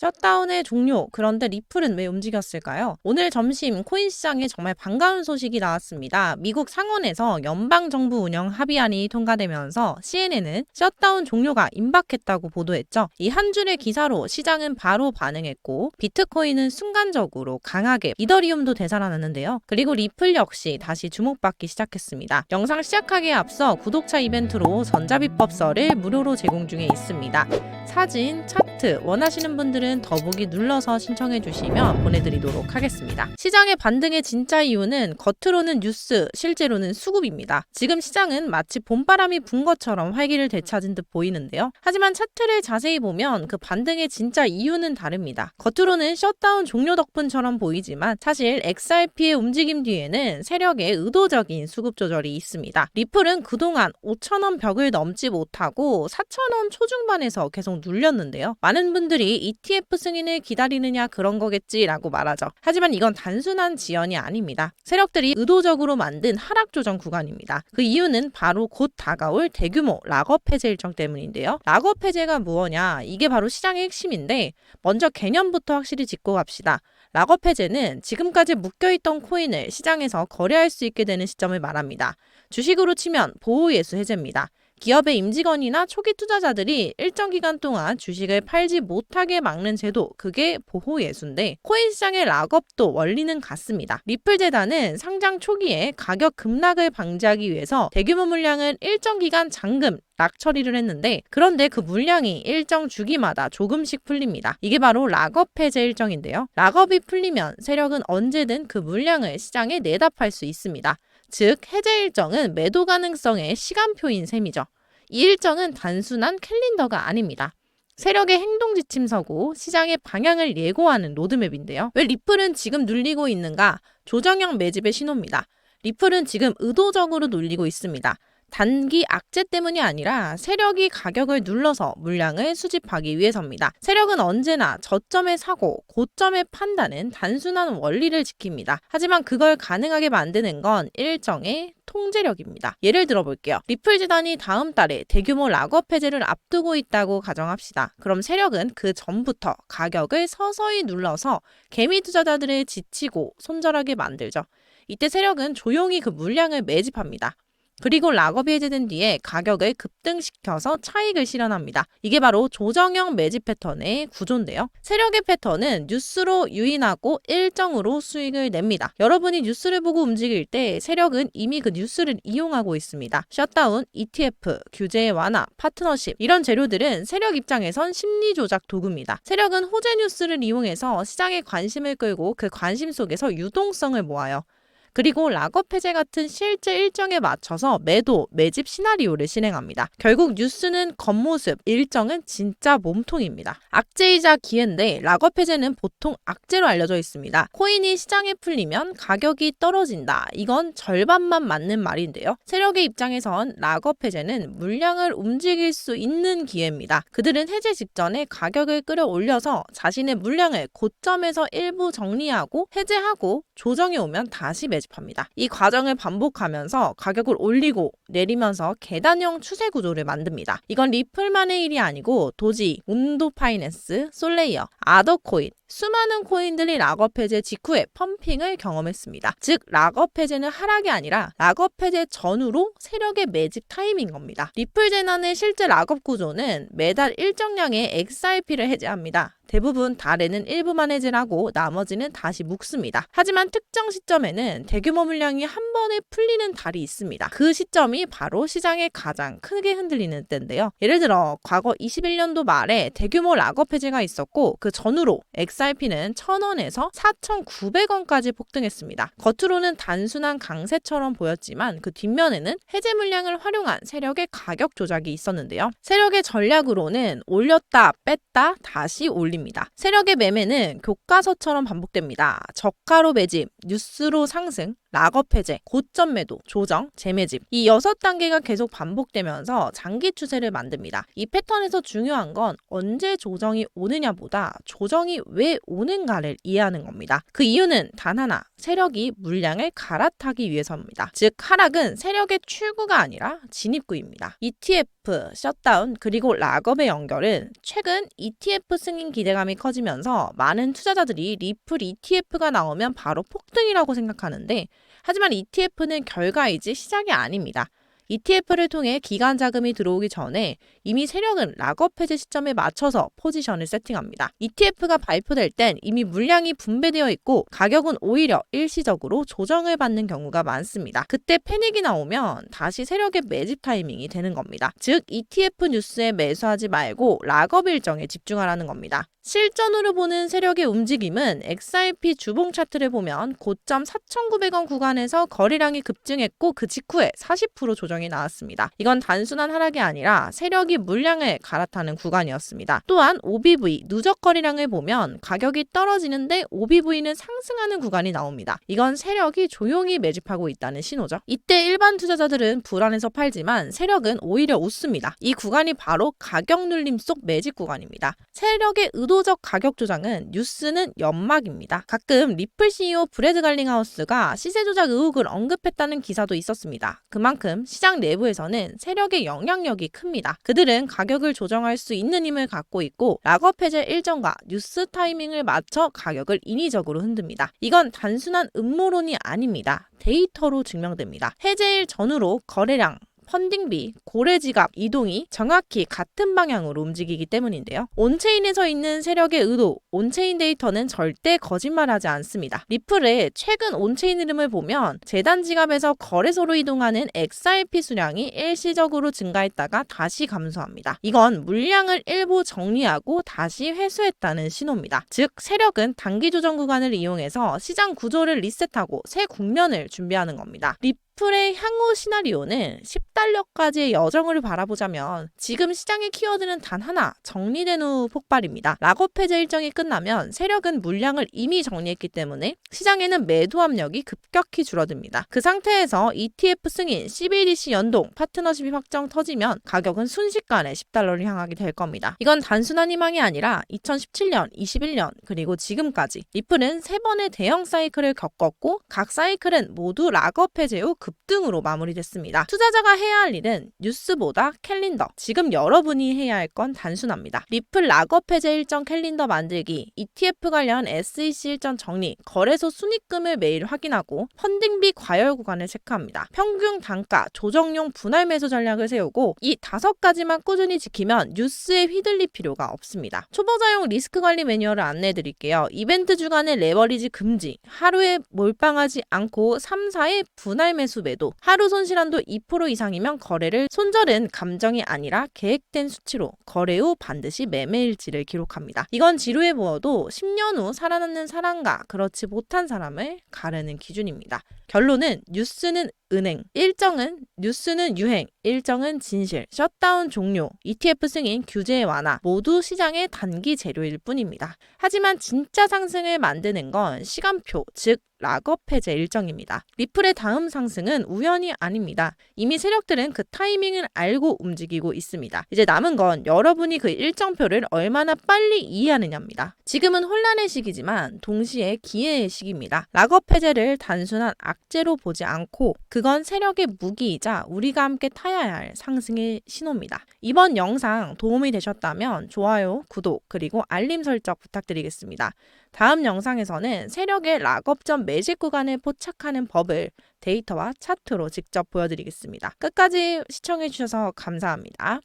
셧다운의 종료. 그런데 리플은 왜 움직였을까요? 오늘 점심 코인 시장에 정말 반가운 소식이 나왔습니다. 미국 상원에서 연방 정부 운영 합의안이 통과되면서 CNN은 셧다운 종료가 임박했다고 보도했죠. 이 한 줄의 기사로 시장은 바로 반응했고 비트코인은 순간적으로 강하게 이더리움도 되살아났는데요. 그리고 리플 역시 다시 주목받기 시작했습니다. 영상 시작하기에 앞서 구독자 이벤트로 전자비법서를 무료로 제공 중에 있습니다. 사진, 차트 원하시는 분들은 더보기 눌러서 신청해 주시면 보내드리도록 하겠습니다. 시장의 반등의 진짜 이유는 겉으로는 뉴스, 실제로는 수급입니다. 지금 시장은 마치 봄바람이 분 것처럼 활기를 되찾은 듯 보이는데요. 하지만 차트를 자세히 보면 그 반등의 진짜 이유는 다릅니다. 겉으로는 셧다운 종료 덕분처럼 보이지만 사실 XRP의 움직임 뒤에는 세력의 의도적인 수급 조절이 있습니다. 리플은 그동안 5천원 벽을 넘지 못하고 4천원 초중반에서 계속 눌렸는데요. 많은 분들이 ETF 승인을 기다리느냐 그런 거겠지라고 말하죠. 하지만 이건 단순한 지연이 아닙니다. 세력들이 의도적으로 만든 하락 조정 구간입니다. 그 이유는 바로 곧 다가올 대규모 락업 해제 일정 때문인데요. 락업 해제가 무엇냐? 이게 바로 시장의 핵심인데 먼저 개념부터 확실히 짚고 갑시다. 락업 해제는 지금까지 묶여있던 코인을 시장에서 거래할 수 있게 되는 시점을 말합니다. 주식으로 치면 보호예수 해제입니다. 기업의 임직원이나 초기 투자자들이 일정 기간 동안 주식을 팔지 못하게 막는 제도, 그게 보호 예수인데 코인 시장의 락업도 원리는 같습니다. 리플 재단은 상장 초기에 가격 급락을 방지하기 위해서 대규모 물량을 일정 기간 잠금 락 처리를 했는데 그런데 그 물량이 일정 주기마다 조금씩 풀립니다. 이게 바로 락업 해제 일정인데요. 락업이 풀리면 세력은 언제든 그 물량을 시장에 내다 팔 수 있습니다. 즉 해제 일정은 매도 가능성의 시간표인 셈이죠. 이 일정은 단순한 캘린더가 아닙니다. 세력의 행동 지침서고 시장의 방향을 예고하는 로드맵인데요. 왜 리플은 지금 눌리고 있는가? 조정형 매집의 신호입니다. 리플은 지금 의도적으로 눌리고 있습니다. 단기 악재 때문이 아니라 세력이 가격을 눌러서 물량을 수집하기 위해서입니다. 세력은 언제나 저점에 사고 고점에 판다는 단순한 원리를 지킵니다. 하지만 그걸 가능하게 만드는 건 일정의 통제력입니다. 예를 들어 볼게요. 리플 재단이 다음 달에 대규모 락업 해제를 앞두고 있다고 가정합시다. 그럼 세력은 그 전부터 가격을 서서히 눌러서 개미 투자자들을 지치고 손절하게 만들죠. 이때 세력은 조용히 그 물량을 매집합니다. 그리고 락업이 해제된 뒤에 가격을 급등시켜서 차익을 실현합니다. 이게 바로 조정형 매집 패턴의 구조인데요. 세력의 패턴은 뉴스로 유인하고 일정으로 수익을 냅니다. 여러분이 뉴스를 보고 움직일 때 세력은 이미 그 뉴스를 이용하고 있습니다. 셧다운, ETF, 규제 완화, 파트너십 이런 재료들은 세력 입장에선 심리 조작 도구입니다. 세력은 호재 뉴스를 이용해서 시장의 관심을 끌고 그 관심 속에서 유동성을 모아요. 그리고 락업 해제 같은 실제 일정에 맞춰서 매도, 매집 시나리오를 실행합니다. 결국 뉴스는 겉모습, 일정은 진짜 몸통입니다. 악재이자 기회인데 락업 해제는 보통 악재로 알려져 있습니다. 코인이 시장에 풀리면 가격이 떨어진다. 이건 절반만 맞는 말인데요. 세력의 입장에선 락업 해제는 물량을 움직일 수 있는 기회입니다. 그들은 해제 직전에 가격을 끌어올려서 자신의 물량을 고점에서 일부 정리하고 해제하고 조정이 오면 다시 매 매집합니다. 이 과정을 반복하면서 가격을 올리고 내리면서 계단형 추세 구조를 만듭니다. 이건 리플만의 일이 아니고 도지, 운도 파이낸스, 솔레이어, 아더코인, 수많은 코인들이 락업 해제 직후에 펌핑을 경험했습니다. 즉 락업 해제는 하락이 아니라 락업 해제 전후로 세력의 매집 타임인 겁니다. 리플 재난의 실제 락업 구조는 매달 일정량의 XRP를 해제합니다. 대부분 달에는 일부만 해제를 하고 나머지는 다시 묶습니다. 하지만 특정 시점에는 대규모 물량이 한 번에 풀리는 달이 있습니다. 그 시점이 바로 시장에 가장 크게 흔들리는 때인데요. 예를 들어 과거 21년도 말에 대규모 락업 해제가 있었고 그 전후로 XRP는 1,000원에서 4,900원까지 폭등했습니다. 겉으로는 단순한 강세처럼 보였지만 그 뒷면에는 해제 물량을 활용한 세력의 가격 조작이 있었는데요. 세력의 전략으로는 올렸다 뺐다 다시 올립 니다. 입니다. 세력의 매매는 교과서처럼 반복됩니다. 저가로 매집, 뉴스로 상승, 락업 해제, 고점 매도, 조정, 재매집 이 여섯 단계가 계속 반복되면서 장기 추세를 만듭니다. 이 패턴에서 중요한 건 언제 조정이 오느냐보다 조정이 왜 오는가를 이해하는 겁니다. 그 이유는 단 하나, 세력이 물량을 갈아타기 위해서입니다. 즉 하락은 세력의 출구가 아니라 진입구입니다. ETF, 셧다운, 그리고 락업의 연결은 최근 ETF 승인 기대감이 커지면서 많은 투자자들이 리플 ETF가 나오면 바로 폭등이라고 생각하는데 하지만 ETF는 결과이지 시작이 아닙니다. ETF를 통해 기간 자금이 들어오기 전에 이미 세력은 락업 해제 시점에 맞춰서 포지션을 세팅합니다. ETF가 발표될 땐 이미 물량이 분배되어 있고 가격은 오히려 일시적으로 조정을 받는 경우가 많습니다. 그때 패닉이 나오면 다시 세력의 매집 타이밍이 되는 겁니다. 즉 ETF 뉴스에 매수하지 말고 락업 일정에 집중하라는 겁니다. 실전으로 보는 세력의 움직임은 XRP 주봉 차트를 보면 고점 4,900원 구간에서 거래량이 급증했고 그 직후에 40% 조정이 나왔습니다. 이건 단순한 하락이 아니라 세력이 물량을 갈아타는 구간이었습니다. 또한 OBV 누적 거래량을 보면 가격이 떨어지는데 OBV는 상승하는 구간이 나옵니다. 이건 세력이 조용히 매집하고 있다는 신호죠. 이때 일반 투자자들은 불안해서 팔지만 세력은 오히려 웃습니다. 이 구간이 바로 가격 눌림 속 매집 구간입니다. 세력의 의도 적 가격 조장은 뉴스는 연막입니다. 가끔 리플 CEO 브래드 갈링하우스가 시세 조작 의혹을 언급했다는 기사도 있었습니다. 그만큼 시장 내부에서는 세력의 영향력이 큽니다. 그들은 가격을 조정할 수 있는 힘을 갖고 있고 락업 해제 일정과 뉴스 타이밍을 맞춰 가격을 인위적으로 흔듭니다. 이건 단순한 음모론이 아닙니다. 데이터로 증명됩니다. 해제일 전후로 거래량, 펀딩비, 고래지갑 이동이 정확히 같은 방향으로 움직이기 때문인데요. 온체인에서 있는 세력의 의도, 온체인 데이터는 절대 거짓말하지 않습니다. 리플의 최근 온체인 흐름을 보면 재단 지갑에서 거래소로 이동하는 XRP 수량이 일시적으로 증가했다가 다시 감소합니다. 이건 물량을 일부 정리하고 다시 회수했다는 신호입니다. 즉 세력은 단기 조정 구간을 이용해서 시장 구조를 리셋하고 새 국면을 준비하는 겁니다. 리플 의 향후 시나리오는 10달러까지의 여정을 바라보자면 지금 시장의 키워드는 단 하나 정리된 후 폭발입니다. 락업 해제 일정이 끝나면 세력은 물량을 이미 정리했기 때문에 시장에는 매도 압력이 급격히 줄어듭니다. 그 상태에서 ETF 승인, CBDC 연동, 파트너십이 확정 터지면 가격은 순식간에 10달러를 향하게 될 겁니다. 이건 단순한 희망이 아니라 2017년, 21년 그리고 지금까지 리플은 세 번의 대형 사이클을 겪었고 각 사이클은 모두 락업 해제 후 급 등으로 마무리됐습니다. 투자자가 해야 할 일은 뉴스보다 캘린더. 지금 여러분이 해야 할 건 단순합니다. 리플 락업 해제 일정 캘린더 만들기, ETF 관련 SEC 일정 정리, 거래소 순입금을 매일 확인하고 펀딩비 과열 구간을 체크합니다. 평균 단가, 조정용 분할 매수 전략을 세우고 이 다섯 가지만 꾸준히 지키면 뉴스에 휘둘릴 필요가 없습니다. 초보자용 리스크 관리 매뉴얼을 안내해 드릴게요. 이벤트 주간에 레버리지 금지, 하루에 몰빵하지 않고 3, 4의 분할 매수 매도, 하루 손실한도 2% 이상이면 거래를 손절은 감정이 아니라 계획된 수치로 거래 후 반드시 매매일지를 기록합니다. 이건 지루해 보여도 10년 후 살아남는 사람과 그렇지 못한 사람을 가르는 기준입니다. 결론은 뉴스는 은행, 일정은 뉴스는 유행, 일정은 진실, 셧다운 종료, ETF 승인, 규제 완화 모두 시장의 단기 재료일 뿐입니다. 하지만 진짜 상승을 만드는 건 시간표, 즉 락업 해제 일정입니다. 리플의 다음 상승은 우연이 아닙니다. 이미 세력들은 그 타이밍을 알고 움직이고 있습니다. 이제 남은 건 여러분이 그 일정표를 얼마나 빨리 이해하느냐입니다. 지금은 혼란의 시기지만 동시에 기회의 시기입니다. 락업 해제를 단순한 악재로 보지 않고 그건 세력의 무기이자 우리가 함께 타야 할 상승의 신호입니다. 이번 영상 도움이 되셨다면 좋아요, 구독, 그리고 알림 설정 부탁드리겠습니다. 다음 영상에서는 세력의 락업전 매직 구간을 포착하는 법을 데이터와 차트로 직접 보여드리겠습니다. 끝까지 시청해주셔서 감사합니다.